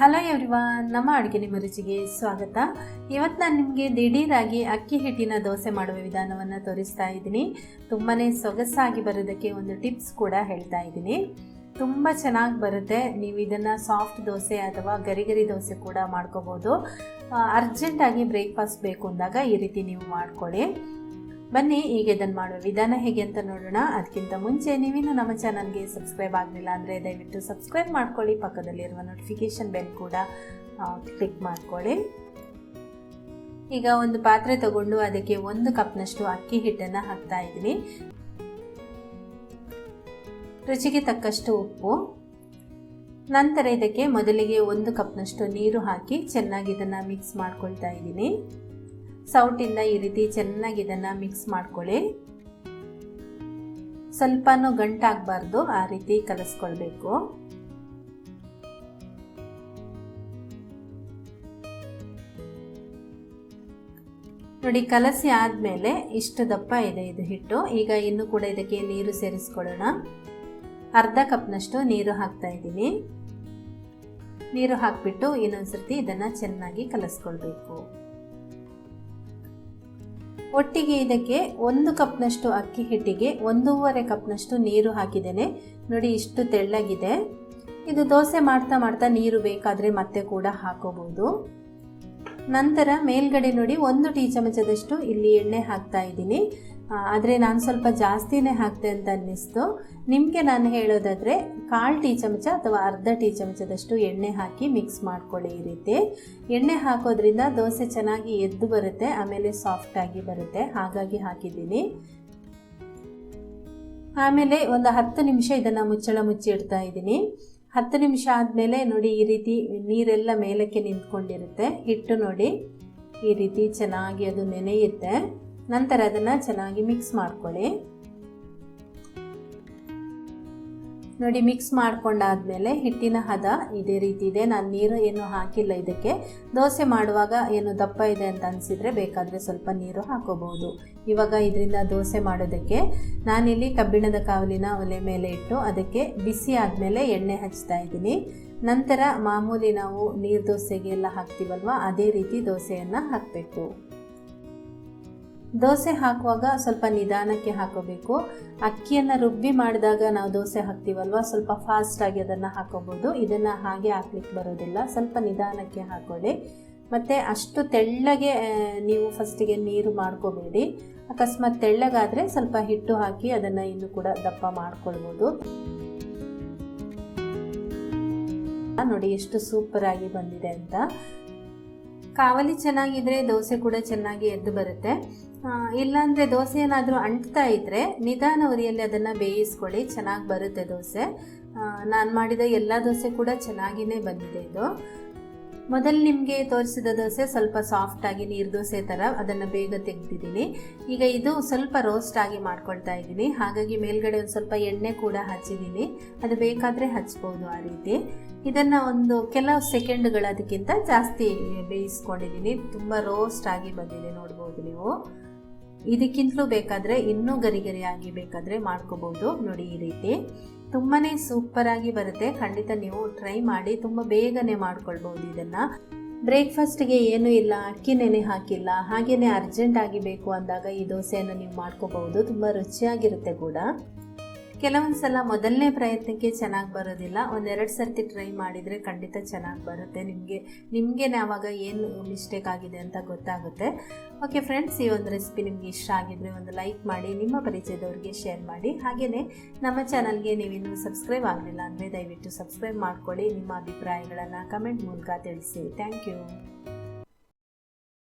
Hello everyone ನಮ್ಮ ಅಡುಗೆ ನಿಮ್ಮ ರುಚಿಗೆ ಸ್ವಾಗತ. ಇವತ್ತು ನಾನು ನಿಮಗೆ ದಿಢೀರಾಗಿ ಅಕ್ಕಿ ಹಿಟ್ಟಿನ ದೋಸೆ ಮಾಡುವ ವಿಧಾನವನ್ನು ತೋರಿಸ್ತಾ ಇದ್ದೀನಿ. ತುಂಬಾ ಸೊಗಸಾಗಿ ಬರೋದಕ್ಕೆ ಒಂದು ಟಿಪ್ಸ್ ಕೂಡ ಹೇಳ್ತಾ ಇದ್ದೀನಿ. ತುಂಬ ಚೆನ್ನಾಗಿ ಬರುತ್ತೆ. ನೀವು ಇದನ್ನು ಸಾಫ್ಟ್ ದೋಸೆ ಅಥವಾ ಗರಿಗರಿ ಗರಿ ದೋಸೆ ಕೂಡ ಮಾಡ್ಕೋಬೋದು. ಅರ್ಜೆಂಟಾಗಿ ಬ್ರೇಕ್ಫಾಸ್ಟ್ ಬೇಕು ಅಂದಾಗ ಈ ರೀತಿ ನೀವು ಮಾಡ್ಕೊಳ್ಳಿ. ಬನ್ನಿ, ಈಗ ಇದನ್ನು ಮಾಡುವ ವಿಧಾನ ಹೇಗೆ ಅಂತ ನೋಡೋಣ. ಅದಕ್ಕಿಂತ ಮುಂಚೆ ನೀವಿನ್ನು ನಮ್ಮ ಚಾನಲ್ಗೆ ಸಬ್ಸ್ಕ್ರೈಬ್ ಆಗಲಿಲ್ಲ ಅಂದರೆ ದಯವಿಟ್ಟು ಸಬ್ಸ್ಕ್ರೈಬ್ ಮಾಡ್ಕೊಳ್ಳಿ, ಪಕ್ಕದಲ್ಲಿರುವ ನೋಟಿಫಿಕೇಷನ್ ಬೆಲ್ ಕೂಡ ಕ್ಲಿಕ್ ಮಾಡ್ಕೊಳ್ಳಿ. ಈಗ ಒಂದು ಪಾತ್ರೆ ತಗೊಂಡು ಅದಕ್ಕೆ ಒಂದು ಕಪ್ನಷ್ಟು ಅಕ್ಕಿ ಹಿಟ್ಟನ್ನು ಹಾಕ್ತಾ ಇದ್ದೀನಿ. ರುಚಿಗೆ ತಕ್ಕಷ್ಟು ಉಪ್ಪು. ನಂತರ ಇದಕ್ಕೆ ಮೊದಲಿಗೆ ಒಂದು ಕಪ್ನಷ್ಟು ನೀರು ಹಾಕಿ ಚೆನ್ನಾಗಿ ಇದನ್ನು ಮಿಕ್ಸ್ ಮಾಡ್ಕೊಳ್ತಾ ಇದ್ದೀನಿ. ಸೌಟಿಂದ ಈ ರೀತಿ ಚೆನ್ನಾಗಿ ಇದನ್ನು ಮಿಕ್ಸ್ ಮಾಡ್ಕೊಳ್ಳಿ. ಸ್ವಲ್ಪನೂ ಗಂಟಾಗಬಾರ್ದು ಆ ರೀತಿ ಕಲಸ್ಕೊಳ್ಬೇಕು. ನೋಡಿ, ಕಲಸಿ ಆದಮೇಲೆ ಇಷ್ಟು ದಪ್ಪ ಇದೆ ಇದು ಹಿಟ್ಟು. ಈಗ ಇನ್ನು ಕೂಡ ಇದಕ್ಕೆ ನೀರು ಸೇರಿಸ್ಕೊಳ್ಳೋಣ. ಅರ್ಧ ಕಪ್ನಷ್ಟು ನೀರು ಹಾಕ್ತಾ ಇದ್ದೀನಿ. ನೀರು ಹಾಕಿಬಿಟ್ಟು ಇನ್ನೊಂದ್ಸರ್ತಿ ಇದನ್ನು ಚೆನ್ನಾಗಿ ಕಲಸ್ಕೊಳ್ಬೇಕು. ಒಟ್ಟಿಗೆ ಇದಕ್ಕೆ ಒಂದು ಕಪ್ನಷ್ಟು ಅಕ್ಕಿ ಹಿಟ್ಟಿಗೆ ಒಂದೂವರೆ ಕಪ್ನಷ್ಟು ನೀರು ಹಾಕಿದ್ದೇನೆ. ನೋಡಿ, ಇಷ್ಟು ತೆಳ್ಳಗಿದೆ. ಇದು ದೋಸೆ ಮಾಡ್ತಾ ಮಾಡ್ತಾ ನೀರು ಬೇಕಾದರೆ ಮತ್ತೆ ಕೂಡ ಹಾಕೋಬಹುದು. ನಂತರ ಮೇಲ್ಗಡೆ ನೋಡಿ, ಒಂದು ಟೀ ಚಮಚದಷ್ಟು ಇಲ್ಲಿ ಎಣ್ಣೆ ಹಾಕ್ತಾ ಇದ್ದೀನಿ. ಆದರೆ ನಾನು ಸ್ವಲ್ಪ ಜಾಸ್ತಿನೇ ಹಾಕಿದೆ ಅಂತ ಅನ್ನಿಸ್ತು. ನಿಮಗೆ ನಾನು ಹೇಳೋದಾದರೆ ಕಾಲು ಟೀ ಚಮಚ ಅಥವಾ ಅರ್ಧ ಟೀ ಚಮಚದಷ್ಟು ಎಣ್ಣೆ ಹಾಕಿ ಮಿಕ್ಸ್ ಮಾಡ್ಕೊಳ್ಳಿ ಈ ರೀತಿ. ಎಣ್ಣೆ ಹಾಕೋದ್ರಿಂದ ದೋಸೆ ಚೆನ್ನಾಗಿ ಎದ್ದು ಬರುತ್ತೆ, ಆಮೇಲೆ ಸಾಫ್ಟಾಗಿ ಬರುತ್ತೆ. ಹಾಗಾಗಿ ಹಾಕಿದ್ದೀನಿ. ಆಮೇಲೆ ಒಂದು ಹತ್ತು ನಿಮಿಷ ಇದನ್ನು ಮುಚ್ಚಳ ಮುಚ್ಚಿ ಇಡ್ತಾ ಇದ್ದೀನಿ. ಹತ್ತು ನಿಮಿಷ ಆದಮೇಲೆ ನೋಡಿ ಈ ರೀತಿ ನೀರೆಲ್ಲ ಮೇಲಕ್ಕೆ ನಿಂತ್ಕೊಂಡಿರುತ್ತೆ. ಹಿಟ್ಟು ನೋಡಿ ಈ ರೀತಿ ಚೆನ್ನಾಗಿ ಅದು ನೆನೆಯುತ್ತೆ. ನಂತರ ಅದನ್ನು ಚೆನ್ನಾಗಿ ಮಿಕ್ಸ್ ಮಾಡ್ಕೊಳ್ಳಿ. ನೋಡಿ ಮಿಕ್ಸ್ ಮಾಡ್ಕೊಂಡಾದ್ಮೇಲೆ ಹಿಟ್ಟಿನ ಹದ ಇದೇ ರೀತಿ ಇದೆ. ನಾನು ನೀರು ಏನು ಹಾಕಿಲ್ಲ ಇದಕ್ಕೆ. ದೋಸೆ ಮಾಡುವಾಗ ಏನು ದಪ್ಪ ಇದೆ ಅಂತ ಅನಿಸಿದರೆ ಬೇಕಾದರೆ ಸ್ವಲ್ಪ ನೀರು ಹಾಕೋಬಹುದು. ಇವಾಗ ಇದರಿಂದ ದೋಸೆ ಮಾಡೋದಕ್ಕೆ ನಾನಿಲ್ಲಿ ಕಬ್ಬಿಣದ ಕಾವಲಿನ ಒಲೆ ಮೇಲೆ ಇಟ್ಟು ಅದಕ್ಕೆ ಬಿಸಿ ಆದಮೇಲೆ ಎಣ್ಣೆ ಹಚ್ತಾ ಇದ್ದೀನಿ. ನಂತರ ಮಾಮೂಲಿ ನಾವು ನೀರು ದೋಸೆಗೆ ಎಲ್ಲ ಹಾಕ್ತೀವಲ್ವ, ಅದೇ ರೀತಿ ದೋಸೆಯನ್ನು ಹಾಕಬೇಕು. ದೋಸೆ ಹಾಕುವಾಗ ಸ್ವಲ್ಪ ನಿಧಾನಕ್ಕೆ ಹಾಕೋಬೇಕು. ಅಕ್ಕಿಯನ್ನು ರುಬ್ಬಿ ಮಾಡಿದಾಗ ನಾವು ದೋಸೆ ಹಾಕ್ತೀವಲ್ವ? ಸ್ವಲ್ಪ ಫಾಸ್ಟಾಗಿ ಅದನ್ನು ಹಾಕೋಬೋದು. ಇದನ್ನು ಹಾಗೆ ಹಾಕ್ಲಿಕ್ಕೆ ಬರೋದಿಲ್ಲ. ಸ್ವಲ್ಪ ನಿಧಾನಕ್ಕೆ ಹಾಕೊಳ್ಳಿ. ಮತ್ತು ಅಷ್ಟು ತೆಳ್ಳಗೆ ನೀವು ಫಸ್ಟಿಗೆ ನೀರು ಮಾಡ್ಕೋಬೇಡಿ. ಅಕಸ್ಮಾತ್ ತೆಳ್ಳಗಾದರೆ ಸ್ವಲ್ಪ ಹಿಟ್ಟು ಹಾಕಿ ಅದನ್ನು ಇನ್ನೂ ಕೂಡ ದಪ್ಪ ಮಾಡ್ಕೊಳ್ಬೋದು. ನೋಡಿ ಎಷ್ಟು ಸೂಪರಾಗಿ ಬಂದಿದೆ ಅಂತ. ಕಾವಲಿ ಚೆನ್ನಾಗಿದ್ರೆ ದೋಸೆ ಕೂಡ ಚೆನ್ನಾಗಿ ಎದ್ದು ಬರುತ್ತೆ. ಇಲ್ಲಾಂದರೆ ದೋಸೆ ಏನಾದರೂ ಅಂಟ್ತಾ ಇದ್ದರೆ ನಿಧಾನ ಉರಿಯಲ್ಲಿ ಅದನ್ನು ಬೇಯಿಸ್ಕೊಳ್ಳಿ, ಚೆನ್ನಾಗಿ ಬರುತ್ತೆ ದೋಸೆ. ನಾನು ಮಾಡಿದ ಎಲ್ಲ ದೋಸೆ ಕೂಡ ಚೆನ್ನಾಗಿಯೇ ಬಂದಿದೆ ಇದು. ಮೊದಲು ನಿಮಗೆ ತೋರಿಸಿದ ದೋಸೆ ಸ್ವಲ್ಪ ಸಾಫ್ಟಾಗಿ ನೀರು ದೋಸೆ ಥರ ಅದನ್ನು ಬೇಗ ತೆಗೆದಿದ್ದೀನಿ. ಈಗ ಇದು ಸ್ವಲ್ಪ ರೋಸ್ಟ್ ಆಗಿ ಮಾಡ್ಕೊಳ್ತಾ ಇದ್ದೀನಿ. ಹಾಗಾಗಿ ಮೇಲ್ಗಡೆ ಒಂದು ಸ್ವಲ್ಪ ಎಣ್ಣೆ ಕೂಡ ಹಚ್ಚಿದ್ದೀನಿ. ಅದು ಬೇಕಾದರೆ ಹಚ್ಬೋದು ಆ ರೀತಿ. ಇದನ್ನು ಒಂದು ಕೆಲವು ಸೆಕೆಂಡ್ಗಳು ಅದಕ್ಕಿಂತ ಜಾಸ್ತಿ ಬೇಯಿಸ್ಕೊಂಡಿದ್ದೀನಿ ತುಂಬ ರೋಸ್ಟ್ ಆಗಿ ಬಂದಿದೆ, ನೋಡ್ಬೋದು ನೀವು. ಇದಕ್ಕಿಂತಲೂ ಬೇಕಾದರೆ ಇನ್ನೂ ಗರಿ ಗರಿಯಾಗಿ ಬೇಕಾದರೆ ಮಾಡ್ಕೋಬೋದು. ನೋಡಿ ಈ ರೀತಿ. ತುಂಬಾ ಸೂಪರಾಗಿ ಬರುತ್ತೆ. ಖಂಡಿತ ನೀವು ಟ್ರೈ ಮಾಡಿ, ತುಂಬ ಬೇಗನೆ ಮಾಡ್ಕೊಳ್ಬೋದು ಇದನ್ನು. ಬ್ರೇಕ್ಫಾಸ್ಟ್ಗೆ ಏನೂ ಇಲ್ಲ, ಅಕ್ಕಿ ನೆನೆ ಹಾಕಿಲ್ಲ, ಹಾಗೇನೆ ಅರ್ಜೆಂಟ್ ಆಗಿ ಬೇಕು ಅಂದಾಗ ಈ ದೋಸೆಯನ್ನು ನೀವು ಮಾಡ್ಕೋಬಹುದು. ತುಂಬ ರುಚಿಯಾಗಿರುತ್ತೆ ಕೂಡ. ಕೆಲವೊಂದು ಸಲ ಮೊದಲನೇ ಪ್ರಯತ್ನಕ್ಕೆ ಚೆನ್ನಾಗಿ ಬರೋದಿಲ್ಲ. ಒಂದೆರಡು ಸರ್ತಿ ಟ್ರೈ ಮಾಡಿದರೆ ಖಂಡಿತ ಚೆನ್ನಾಗಿ ಬರುತ್ತೆ. ನಿಮಗೆ ನಿಮಗೆ ಆವಾಗ ಏನು ಮಿಸ್ಟೇಕ್ ಆಗಿದೆ ಅಂತ ಗೊತ್ತಾಗುತ್ತೆ. ಓಕೆ ಫ್ರೆಂಡ್ಸ್ ಈ ಒಂದು ರೆಸಿಪಿ ನಿಮಗೆ ಇಷ್ಟ ಆಗಿದ್ರೆ ಒಂದು ಲೈಕ್ ಮಾಡಿ, ನಿಮ್ಮ ಪರಿಚಯದವ್ರಿಗೆ ಶೇರ್ ಮಾಡಿ. ಹಾಗೆಯೇ ನಮ್ಮ ಚಾನಲ್ಗೆ ನೀವಿನ್ನೂ ಸಬ್ಸ್ಕ್ರೈಬ್ ಆಗಲಿಲ್ಲ ಅಂದರೆ ದಯವಿಟ್ಟು ಸಬ್ಸ್ಕ್ರೈಬ್ ಮಾಡ್ಕೊಳ್ಳಿ. ನಿಮ್ಮ ಅಭಿಪ್ರಾಯಗಳನ್ನು ಕಮೆಂಟ್ ಮೂಲಕ ತಿಳಿಸಿ. Thank you